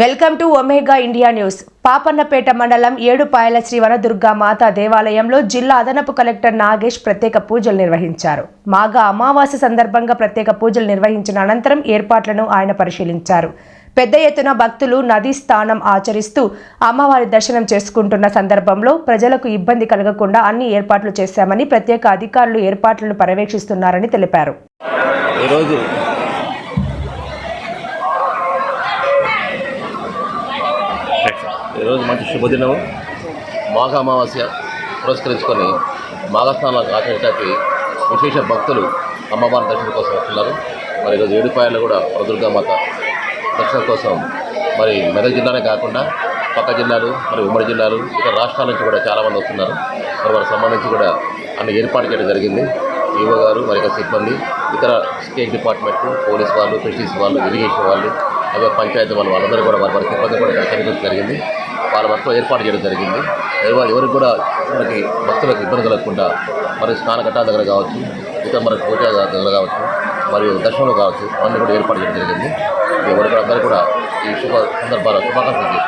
Welcome to Omega India news. Papannapet మండలం ఏడుపాయల శ్రీ వనదుర్గా మాతా దేవాలయంలో జిల్లా అదనపు కలెక్టర్ నాగేష్ ప్రత్యేక పూజలు నిర్వహించారు. మాఘ అమావాస్య సందర్భంగా ప్రత్యేక పూజలు నిర్వహించిన అనంతరం ఏర్పాట్లను ఆయన పరిశీలించారు. పెద్ద ఎత్తున భక్తులు నదీ స్థానం ఆచరిస్తూ అమ్మవారి దర్శనం చేసుకుంటున్న సందర్భంలో ప్రజలకు ఇబ్బంది కలగకుండా అన్ని ఏర్పాట్లు చేశామని ప్రత్యేక అధికారులు ఏర్పాట్లను పర్యవేక్షిస్తున్నారని తెలిపారు. ఈరోజు ఈరోజు మంచి శుభదినం మాఘ అమావాస్య పురస్కరించుకొని మాఘస్నానాలకు ఆచరించడానికి విశేష భక్తులు అమ్మవారి దర్శనం కోసం వస్తున్నారు. మరి ఈరోజు ఏడుపాయలు కూడా వరదుర్గామాత దర్శనం కోసం మరి మెదక్ జిల్లానే కాకుండా పక్క జిల్లాలు మరి ఉమ్మడి జిల్లాలు ఇతర రాష్ట్రాల నుంచి కూడా చాలామంది వస్తున్నారు. మరి వారికి సంబంధించి కూడా అన్ని ఏర్పాటు చేయడం జరిగింది. ఈవో గారు మరి సిబ్బంది ఇతర స్టేట్ డిపార్ట్మెంట్ పోలీస్ వాళ్ళు ఫిషరీస్ వాళ్ళు ఇరిగేషన్ వాళ్ళు అదే పంచాయతీ వాళ్ళు వాళ్ళందరూ కూడా వారి వారి సిబ్బంది కూడా ఇక్కడ జరిగింది. వాళ్ళ వరకు ఏర్పాటు చేయడం జరిగింది. ఎవరు ఎవరికి కూడా మనకి భక్తులకు ఇబ్బంది కలగకుండా మరి స్నాన ఘట్టాల దగ్గర కావచ్చు ఇతర మనకి పూజ దగ్గర కావచ్చు మరియు దర్శనంలో కావచ్చు అన్నీ కూడా ఏర్పాటు చేయడం జరిగింది. ఎవరికి అందరూ కూడా ఈ శుభ సందర్భాల శుభాకాంక్షలు